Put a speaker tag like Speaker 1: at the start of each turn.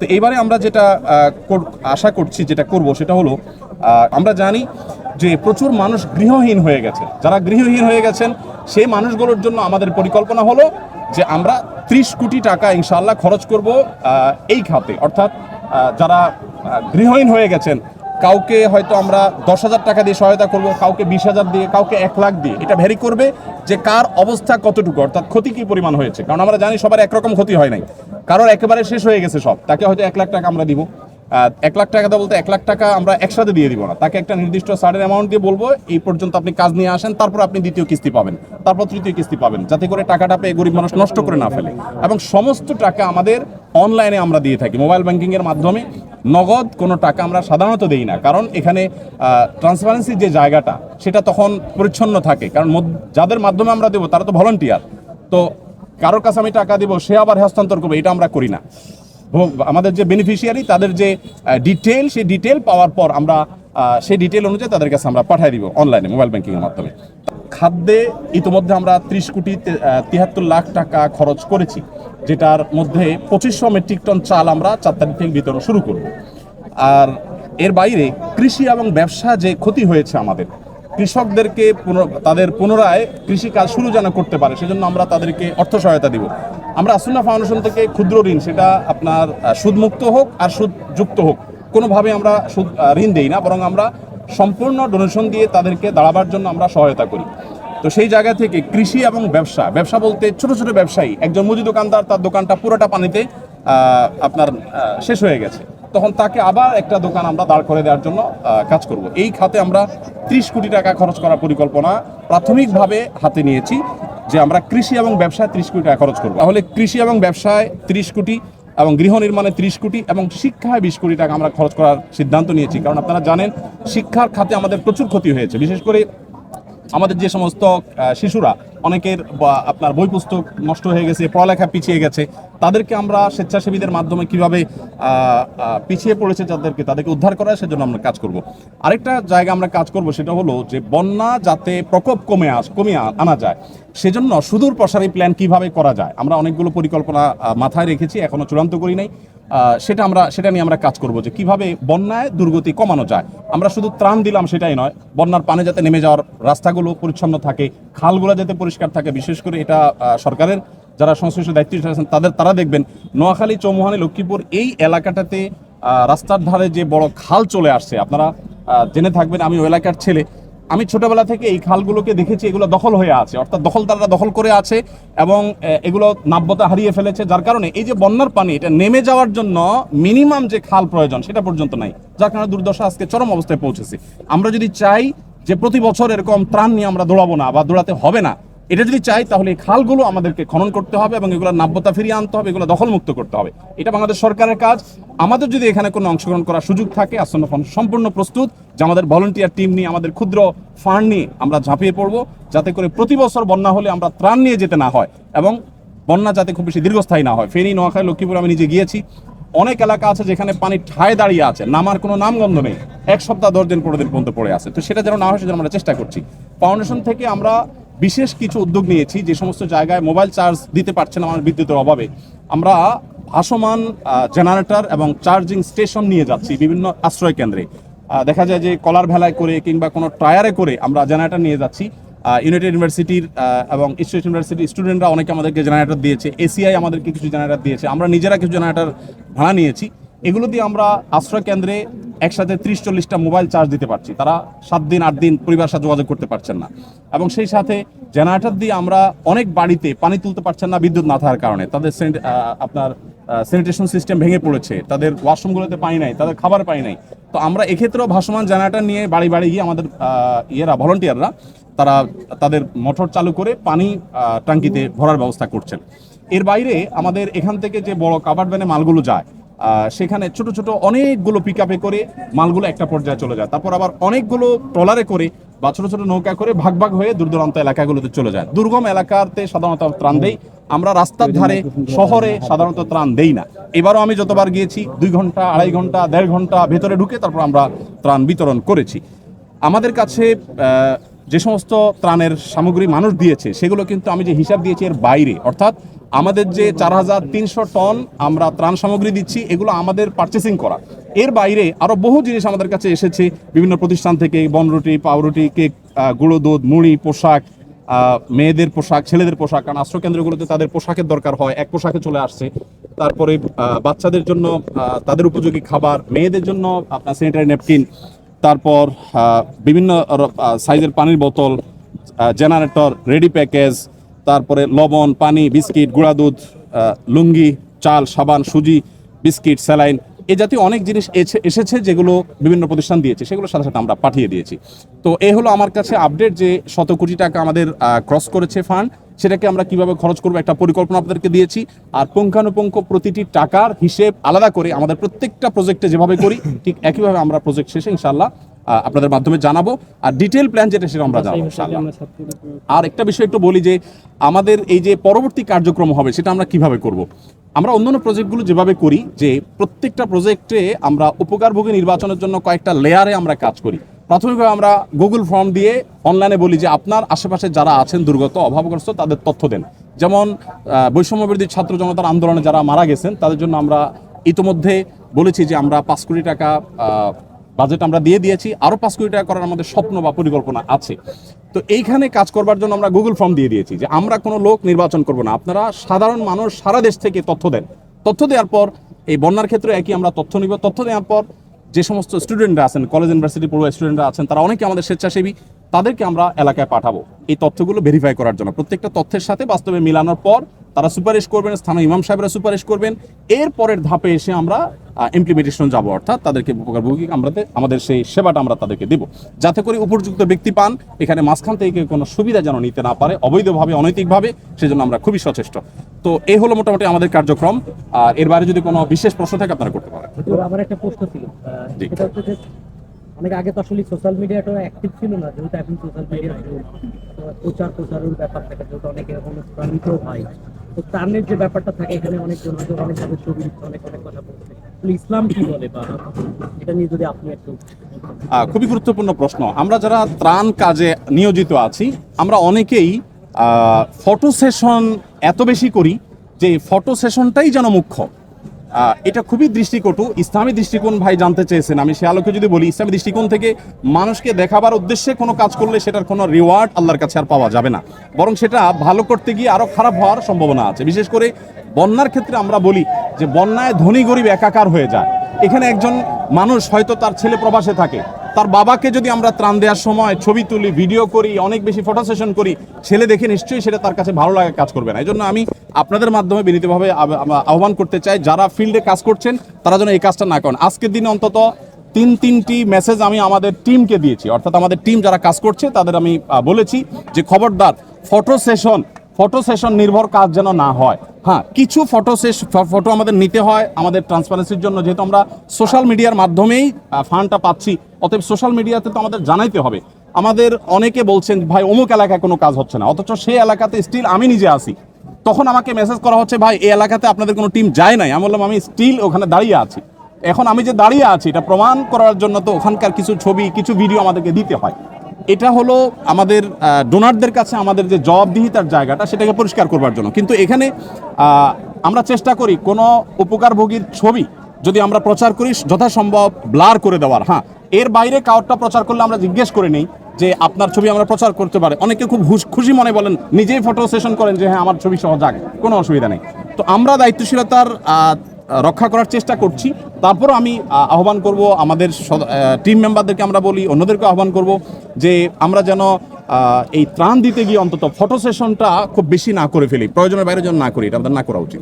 Speaker 1: তো এইবারে আমরা যেটা আশা করছি, যেটা করব সেটা হলো আমরা জানি যে প্রচুর মানুষ গৃহহীন হয়ে গেছে। যারা গৃহহীন হয়ে গেছেন, সেই মানুষগুলোর জন্য আমাদের পরিকল্পনা হলো যে আমরা ত্রিশ কোটি টাকা ইনশাল্লাহ খরচ করব এই খাতে। অর্থাৎ যারা গৃহহীন হয়ে গেছেন, কাউকে হয়তো আমরা দশ হাজার টাকা দিয়ে সহায়তা করব, কাউকে বিশ হাজার দিয়ে, কাউকে এক লাখ দিয়ে। এটা ভ্যারি করবে যে কার অবস্থা কতটুকু, অর্থাৎ ক্ষতি কি পরিমাণ হয়েছে? কারণ আমরা জানি সবার একরকম ক্ষতি হয় নাই। কারোর একেবারে শেষ হয়ে গেছে সব। তাকে হয়তো এক লাখ টাকা আমরা দিব। এক লাখ টাকা বলতে এক লাখ টাকা আমরা একসাথে দিয়ে দিব না। তাকে একটা নির্দিষ্ট সার্টেন অ্যামাউন্ট দিয়ে বলব, এই পর্যন্ত আপনি কাজ নিয়ে আসেন, তারপর আপনি দ্বিতীয় কিস্তি পাবেন, তারপর তৃতীয় কিস্তি পাবেন, যাতে করে টাকাটা পেয়ে গরিব মানুষ নষ্ট করে না ফেলে। এবং সমস্ত টাকা আমাদের অনলাইনে আমরা দিয়ে থাকি মোবাইল ব্যাংকিং এর মাধ্যমে। নগদ কোনো টাকা আমরা সাধারণত দেই না, কারণ এখানে ট্রান্সপারেন্সি যে জায়গাটা, সেটা তখন পরিচ্ছন্ন থাকে। কারণ যাদের মাধ্যমে আমরা দেবো, তারা তো ভলান্টিয়ার তো কারোর কাছে আমি টাকা দিব, সে আবার হস্তান্তর করবে, এটা আমরা করি না। আমাদের যে বেনিফিশিয়ারি তাদের যে ডিটেল সেই ডিটেল পাওয়ার পর আমরা সেই ডিটেল অনুযায়ী তাদের কাছে আমরা পাঠিয়ে দিব অনলাইনে মোবাইল ব্যাংকিং এর মাধ্যমে। খাদ্যে ইতিমধ্যে আমরা ত্রিশ কোটি তিয়াত্তর লাখ টাকা খরচ করেছি, যেটার মধ্যে পঁচিশশো মেট্রিক টন চাল আমরা চার তারিখ থেকে বিতরণ শুরু করব। আর এর বাইরে কৃষি এবং ব্যবসা যে ক্ষতি হয়েছে আমাদের কৃষকদেরকে তাদের পুনরায় কৃষি কাজ শুরু যেন করতে পারে, সেজন্য আমরা তাদেরকে অর্থ সহায়তা দিব। আমরা আসুন্না ফাউন্ডেশন থেকে ক্ষুদ্র ঋণ, সেটা আপনার সুদমুক্ত হোক আর সুদযুক্ত হোক কোনোভাবে আমরা সুদ ঋণ দেই না, বরং আমরা সম্পূর্ণ ডোনেশন দিয়ে তাদেরকে দাঁড়াবার জন্য আমরা সহায়তা করি। তো সেই জায়গা থেকে কৃষি এবং ব্যবসা ব্যবসা বলতে ছোট ছোট ব্যবসায়ী, একজন মুদি দোকানদার, তার দোকানটা পুরোটা পানিতে আপনার শেষ হয়ে গেছে। তখন তাকে আবার একটা দোকান আমরা দাঁড় করে দেওয়ার জন্য কাজ করব। এই খাতে আমরা ত্রিশ কোটি টাকা খরচ করার পরিকল্পনা প্রাথমিকভাবে হাতে নিয়েছি যে আমরা কৃষি এবং ব্যবসায় ত্রিশ কোটি টাকা খরচ করব। তাহলে কৃষি এবং ব্যবসায় ত্রিশ কোটি এবং গৃহ নির্মাণে ত্রিশ কোটি এবং শিক্ষায় বিশ কোটি টাকা আমরা খরচ করার সিদ্ধান্ত নিয়েছি। কারণ আপনারা জানেন, শিক্ষার খাতে আমাদের প্রচুর ক্ষতি হয়েছে। বিশেষ করে আমাদের যে সমস্ত শিশুরা অনেকের আপনার বই পুস্তক নষ্ট হয়ে গেছে, পড়ালেখা পিছিয়ে গেছে, তাদেরকে আমরা স্বেচ্ছাসেবীদের মাধ্যমে কীভাবে পিছিয়ে পড়েছে যাদেরকে, তাদেরকে উদ্ধার করা সেজন্য আমরা কাজ করব। আরেকটা জায়গা আমরা কাজ করব সেটা হলো যে বন্যা যাতে প্রকোপ কমে আস, কমিয়ে আ- আনা যায়, সেজন্য সুদূর প্রসারী প্ল্যান কীভাবে করা যায়, আমরা অনেকগুলো পরিকল্পনা মাথায় রেখেছি, এখনও চূড়ান্ত করি নাই। সেটা আমরা, সেটা নিয়ে আমরা কাজ করব যে কীভাবে বন্যায় দুর্গতি কমানো যায়। আমরা শুধু ত্রাণ দিলাম সেটাই নয়, বন্যার পানি যাতে নেমে যাওয়ার রাস্তাগুলো পরিচ্ছন্ন থাকে, খালগুলো যাতে পরিষ্কার থাকে, বিশেষ করে এটা সরকারের যারা সংশ্লিষ্ট দায়িত্ব আছেন, তাদের, তারা দেখবেন নোয়াখালী, চৌমুহানি, লক্ষ্মীপুর এই এলাকাটাতে রাস্তার ধারে যে বড় খাল চলে আসছে, আপনারা জেনে থাকবেন, আমি ওই এলাকার ছেলে। আমি ছোটবেলা থেকে এই খালগুলোকে দেখেছি, এগুলো দখল হয়ে আছে, অর্থাৎ দখলদাররা দখল করে আছে এবং এগুলো নাব্যতা হারিয়ে ফেলেছে, যার কারণে এই যে বন্যার পানি, এটা নেমে যাওয়ার জন্য মিনিমাম যে খাল প্রয়োজন, সেটা পর্যন্ত নাই, যার কারণে দুর্দশা আজকে চরম অবস্থায় পৌঁছেছে। আমরা যদি চাই যে প্রতি বছর এরকম ত্রাণ নিয়ে আমরা দৌড়াবো না বা দৌড়াতে হবে না এটা যদি চাই, তাহলে এই খালগুলো আমাদেরকে খনন করতে হবে এবং এগুলো নাব্যতা ফিরিয়ে আনতে হবে, এগুলো দখলমুক্ত করতে হবে। এটা বাংলাদেশ সরকারের কাজ। আমাদের যদি এখানে কোনো অংশগ্রহণ করার সুযোগ থাকে, আসন্ন ফান্ড সম্পূর্ণ প্রস্তুত, যে আমাদের ভলেন্টিয়ার টিম নিয়ে, আমাদের ক্ষুদ্র ফান্ড নিয়ে আমরা ঝাঁপিয়ে পড়ব, যাতে করে প্রতি বছর বন্যা হলে আমরা ত্রাণ নিয়ে যেতে না হয় এবং বন্যা যাতে খুব বেশি দীর্ঘস্থায়ী না হয়। ফেনী, নোয়াখালী, লক্ষ্মীপুর আমি নিজে গিয়েছি। অনেক এলাকা আছে যেখানে পানি ঠায় দাঁড়িয়ে আছে, নামার কোনো নামগন্ধ নেই। এক সপ্তাহ দশ দিন, পনেরো দিন পর্যন্ত পড়ে আছে। তো সেটা যেন না হয়, সেজন্য আমরা চেষ্টা করছি। ফাউন্ডেশন থেকে আমরা বিশেষ কিছু উদ্যোগ নিয়েছি, যে সমস্ত জায়গায় মোবাইল চার্জ দিতে পারছে না আমার বিদ্যুতের অভাবে। আমরা ভাসমান জেনারেটর এবং চার্জিং স্টেশন নিয়ে যাচ্ছি বিভিন্ন আশ্রয় কেন্দ্রে। দেখা যায় যে কলার ভেলায় করে কিংবা কোনো টায়ারে করে আমরা জেনারেটর নিয়ে যাচ্ছি। ইউনাইটেড ইউনিভার্সিটির এবং স্টেট ইউনিভার্সিটির স্টুডেন্টরা অনেকে আমাদেরকে জেনারেটর দিয়েছে। এসিআই আমাদেরকে কিছু জেনারেটর দিয়েছে। আমরা নিজেরা কিছু জেনারেটর ভাড়া নিয়েছি। এগুলো দিয়ে আমরা আশ্রয় কেন্দ্রে একসাথে ত্রিশ চল্লিশটা মোবাইল চার্জ দিতে পারছি। তারা সাত দিন, আট দিন পরিবার সাথে যোগাযোগ করতে পারছেন না। এবং সেই সাথে জেনারেটর দিয়ে আমরা অনেক বাড়িতে পানি তুলতে পারছেন না বিদ্যুৎ না থাকার কারণে। তাদের আপনার স্যানিটেশন সিস্টেম ভেঙে পড়েছে। তাদের ওয়াশরুমগুলোতে পানি নাই, তাদের খাবার পানি নাই। তো আমরা এক্ষেত্রেও ভাসমান জেনারেটর নিয়ে বাড়ি বাড়ি গিয়ে আমাদের ইয়েরা, ভলান্টিয়াররা, তারা তাদের মোটর চালু করে পানি টাঙ্কিতে ভরার ব্যবস্থা করছেন। এর বাইরে আমাদের এখান থেকে যে বড় কাবার ভ্যানে মালগুলো যায় সেখানে ছোট ছোট অনেকগুলো পিক করে মালগুলো একটা পর্যায়ে চলে যায়। তারপর আবার অনেকগুলো ট্রলারে করে বা ছোট ছোট নৌকা করে ভাগ ভাগ হয়ে দূর দূরান্ত এলাকাগুলোতে চলে যায়। দুর্গম এলাকাতে সাধারণত ত্রাণ দেই। আমরা রাস্তার ধারে শহরে সাধারণত ত্রাণ দেই না। এবারও আমি যতবার গিয়েছি, দুই ঘণ্টা, আড়াই ঘণ্টা, দেড় ঘণ্টা ভেতরে ঢুকে তারপর আমরা ত্রাণ বিতরণ করেছি। আমাদের কাছে যে সমস্ত ত্রাণের সামগ্রী মানুষ দিয়েছে, সেগুলো কিন্তু আমি যে হিসাব দিয়েছি এর বাইরে। অর্থাৎ আমাদের যে চার হাজার তিনশো টন আমরা ত্রাণ সামগ্রী দিচ্ছি, এগুলো আমাদের পারচেসিং করা। এর বাইরে আরও বহু জিনিস আমাদের কাছে এসেছে, বিভিন্ন প্রতিষ্ঠান থেকে বনরুটি পাউরুটি কেক গুঁড়ো দুধ, মুড়ি, পোশাক মেয়েদের পোশাক, ছেলেদের পোশাক, কারণ আশ্রয়কেন্দ্রগুলোতে তাদের পোশাকের দরকার হয়, এক পোশাকে চলে আসছে। তারপরে বাচ্চাদের জন্য তাদের উপযোগী খাবার, মেয়েদের জন্য আপনার স্যানিটারি ন্যাপকিন তারপর বিভিন্ন সাইজের পানির বোতল জেনারেটর রেডি প্যাকেজ তারপরে লবণ, পানি, বিস্কিট, গুঁড়া দুধ লুঙ্গি, চাল, সাবান, সুজি, বিস্কিট, স্যালাইন এই জাতীয় অনেক জিনিস এসে- এসেছে যেগুলো বিভিন্ন প্রতিষ্ঠান দিয়েছে সেগুলোর সাথে সাথে আমরা পাঠিয়ে দিয়েছি। তো এ হলো আমার কাছে আপডেট যে শত কোটি টাকা আমাদের ক্রস করেছে ফান্ড সেটাকে আমরা কীভাবে খরচ করব একটা পরিকল্পনা আপনাদেরকে দিয়েছি। আর পুঙ্খানুপুঙ্খ প্রতিটি টাকার হিসেব আলাদা করে আমাদের প্রত্যেকটা প্রজেক্টে যেভাবে করি, ঠিক একইভাবে আমরা প্রজেক্ট শেষে ইনশাল্লাহ আপনাদের মাধ্যমে জানাব। আর ডিটেল প্ল্যান যেটা সেটা আমরা জানাব আর একটা বিষয় একটু বলি যে, আমাদের এই যে পরবর্তী কার্যক্রম হবে, সেটা আমরা কীভাবে করব? আমরা অন্যান্য প্রজেক্টগুলো যেভাবে করি যে প্রত্যেকটা প্রজেক্টে আমরা উপকারভোগী নির্বাচনের জন্য কয়েকটা লেয়ারে আমরা কাজ করি। প্রাথমিকভাবে আমরা গুগল ফর্ম দিয়ে অনলাইনে বলি যে আপনার আশেপাশে যারা আছেন দুর্গত অভাবগ্রস্ত তাদের তথ্য দেন। যেমন আহ, বৈষম্যবিরোধী ছাত্র জনতার আন্দোলনে যারা মারা গেছেন তাদের জন্য আমরা ইতোমধ্যে বলেছি যে আমরা পাঁচ কোটি টাকা বাজেট আমরা দিয়ে দিয়েছি। আরও পাঁচ কোটি টাকা করার আমাদের স্বপ্ন বা পরিকল্পনা আছে। তো এইখানে কাজ করবার জন্য আমরা গুগল ফর্ম দিয়ে দিয়েছি যে আমরা কোনো লোক নির্বাচন করব না। আপনারা সাধারণ মানুষ সারা দেশ থেকে তথ্য দেন। তথ্য দেওয়ার পর এই বন্যার ক্ষেত্রে একই আমরা তথ্য নিব। তথ্য দেওয়ার পর যে সমস্ত স্টুডেন্টরা আছেন কলেজ ইউনিভার্সিটি পড়ুয়া স্টুডেন্টরা আছেন, তারা অনেকে আমাদের স্বেচ্ছাসেবী, তাদেরকে আমরা এলাকায় পাঠাবো। এই তথ্যগুলো ভেরিফাই করার জন্য। প্রত্যেকটা তথ্যের সাথে বাস্তবে মিলানোর পর তারা সুপারিশ করবেন স্থানীয় ইমাম সাহেবরা সুপারিশ করবেন। এর পরের ধাপে এসে আমরা ইমপ্লিমেন্টেশন যাব অর্থাৎ তাদেরকে উপকারভোগী আমরা আমাদের সেই সেবাটা আমরা তাদেরকে দেব। যাতে করে উপযুক্ত ব্যক্তি পান এখানে মাঝখান থেকে কোনো সুবিধা যেন নিতে না পারে অবৈধভাবে অনৈতিকভাবে সেজন্য আমরা খুবই সচেষ্ট। তো এই হলো মোটামুটি আমাদের কার্যক্রম। আর এর বাইরে যদি কোনো বিশেষ প্রশ্ন থাকে আপনারা করতে পারেন।
Speaker 2: আমার একটা প্রশ্ন ছিল। অনেক আগে তো আসলে সোশ্যাল মিডিয়াটা অ্যাক্টিভ ছিল না, যেহেতু এখন সোশ্যাল মিডিয়া প্রচার প্রচারের ব্যাপার থাকে, যেহেতু অনেকে অনুপ্রাণিত হয়। তো ত্রাণের যে ব্যাপারটা থাকে, এখানে অনেক ভাবে ছবি অনেক অনেক কথা বলছে।
Speaker 1: খুবই গুরুত্বপূর্ণ প্রশ্ন। আমরা যারা ত্রাণ কাজে নিয়োজিত আছি, আমরা অনেকেই ফটো সেশন এত বেশি করি যে ফটো সেশনটাই যেন মুখ্য। এটা খুবই দৃষ্টিকটু, ইসলামী দৃষ্টিকোণ ভাই জানতে চেয়েছেন। আমি সে আলোকে যদি বলি, ইসলামী দৃষ্টিকোণ থেকে মানুষকে দেখাবার উদ্দেশ্যে কোনো কাজ করলে সেটার কোনো রিওয়ার্ড আল্লাহর কাছে আর পাওয়া যাবে না। বরং সেটা ভালো করতে গিয়ে আরও খারাপ হওয়ার সম্ভাবনা আছে। বিশেষ করে বন্যার ক্ষেত্রে আমরা বলি যে, বন্যায় ধনী গরিব একাকার হয়ে যায়। এখানে একজন মানুষ হয়তো তার ছেলে প্রবাসে থাকে তার বাবাকে যদি আমরা ত্রাণ দেওয়ার সময় ছবি তুলি ভিডিও করি, অনেক বেশি ফটো সেশন করি, ছেলে দেখে নিশ্চয়ই সেটা তার কাছে ভালো লাগা কাজ করবে না। এই জন্য আমি আপনাদের মাধ্যমে বিনীতভাবে আহ্বান করতে চাই, যারা ফিল্ডে কাজ করছেন, তারা যেন এই কাজটা না করেন। আজকের দিনে অন্তত তিন, তিনটি মেসেজ আমি আমাদের টিমকে দিয়েছি। অর্থাৎ আমাদের টিম যারা কাজ করছে, তাদের আমি বলেছি যে, খবরদার ফটো সেশন ফটো সেশন নির্ভর কাজ যেন না হয়। হ্যাঁ কিছু ফটো সেশ ফটো আমাদের নিতে হয়, আমাদের ট্রান্সপারেন্সির জন্য। যেহেতু আমরা সোশ্যাল মিডিয়ার মাধ্যমেই ফান্ডটা পাচ্ছি, অতএব সোশ্যাল মিডিয়াতে তো আমাদের জানাইতে হবে। আমাদের অনেকে বলছেন, ভাই, অমুক এলাকায় কোনো কাজ হচ্ছে না। অথচ সেই এলাকাতে স্টিল আমি নিজে আসি তখন আমাকে মেসেজ করা হচ্ছে, ভাই, এই এলাকাতে আপনাদের কোনো টিম যায় নাই। আমি বললাম, আমি স্টিল ওখানে দাঁড়িয়ে আছি। এখন আমি যে দাঁড়িয়ে আছি, এটা প্রমাণ করার জন্য তো ওখানকার কিছু ছবি, কিছু ভিডিও আমাদেরকে দিতে হয়। এটা হলো আমাদের ডোনারদের কাছে আমাদের যে জবাবদিহিতার জায়গাটা, সেটাকে পরিষ্কার করবার জন্য। কিন্তু এখানে আমরা চেষ্টা করি কোনো উপকারভোগীর ছবি যদি আমরা প্রচার করি, যথাসম্ভব ব্লার করে দেওয়ার। হ্যাঁ এর বাইরে কাউরটা প্রচার করলে আমরা জিজ্ঞেস করে নেই যে আপনার ছবি আমরা প্রচার করতে পারে। অনেকে খুব খুশি মনে বলেন, নিজেই ফটো সেশন করেন যে হ্যাঁ আমার ছবি সহ যাক কোনো অসুবিধা নেই। তো আমরা দায়িত্বশীলতার রক্ষা করার চেষ্টা করছি। তারপর আমি আহ্বান করব আমাদের টিম মেম্বারদেরকে আমরা বলি অন্যদেরকে আহ্বান করব যে আমরা যেন এই ত্রাণ দিতে গিয়ে অন্তত ফটো সেশনটা খুব বেশি না করে ফেলি, প্রয়োজনের বাইরে যেন না করি, এটা আমাদের না করা উচিত।